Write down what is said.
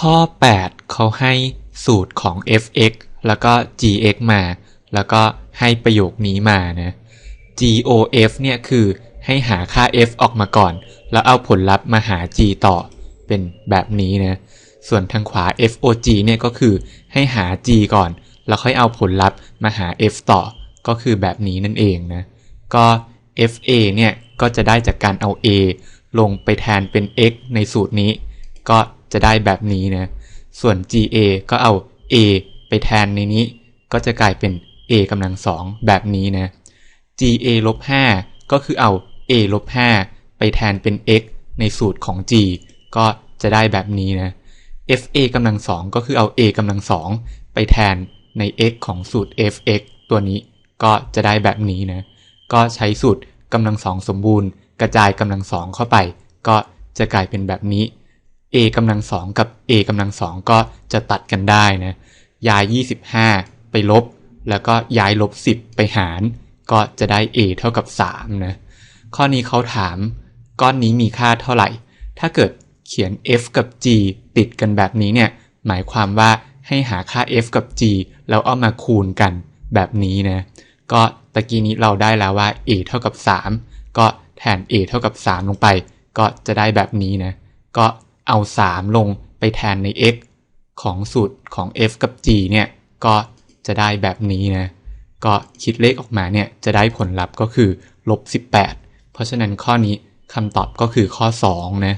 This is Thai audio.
ข้อ 8 เขาให้สูตรของ f(x) แล้วก็ g(x) มา แล้วก็ให้ประโยคนี้มานะ gof เนี่ยคือให้หาค่า f ออกมาก่อน แล้วเอาผลลัพธ์มาหา g ต่อเป็นแบบนี้นะ ส่วนทางขวา fog เนี่ยก็คือให้หา g ก่อน แล้วค่อยเอาผลลัพธ์มาหา f ต่อ ก็คือแบบนี้นั่นเองนะ ก็ fa เนี่ยก็จะได้จากการเอา a ลงไปแทนเป็น x ในสูตรนี้ ก็ จะได้แบบนี้นะ ส่วน ga ก็เอา a ไปแทนในนี้ ก็จะกลายเป็น a กำลังสองแบบนี้นะ ga ลบ5ก็คือเอา a ลบ5ไปแทนเป็น x ในสูตรของ g ก็จะได้แบบนี้นะ fa กำลังสองก็คือเอา a กำลังสองไปแทนใน x ของสูตร fx ตัวนี้ก็จะได้แบบนี้นะ ก็ใช้สูตรกำลังสองสมบูรณ์ กระจายกำลังสองเข้าไป ก็จะกลายเป็นแบบนี้ a กำลังสองกับ a กำลังสองก็จะตัดกันได้นะ ย้าย 25 ไปลบ แล้วก็ย้ายลบ 10 ไปหาร ก็จะได้ a เท่ากับ3นะ ข้อนี้เขาถามก้อนนี้มีค่าเท่าไหร่ ถ้าเกิดเขียน f กับ g ติดกันแบบนี้เนี่ย หมายความว่าให้หาค่า f กับ g แล้วเอามาคูณกันแบบนี้นะ ก็ตะกี้นี้เราได้แล้วว่า a เท่ากับ 3 ก็แทน a เท่ากับ 3 ลงไป ก็จะได้แบบนี้นะ ก็ เอา 3 ลงไปแทนใน x ของสูตรของ f กับ g เนี่ย ก็จะได้แบบนี้นะ ก็คิดเลขออกมาเนี่ย จะได้ผลลัพธ์ก็คือลบ18 เพราะฉะนั้นข้อนี้คำตอบก็คือข้อ 2 นะ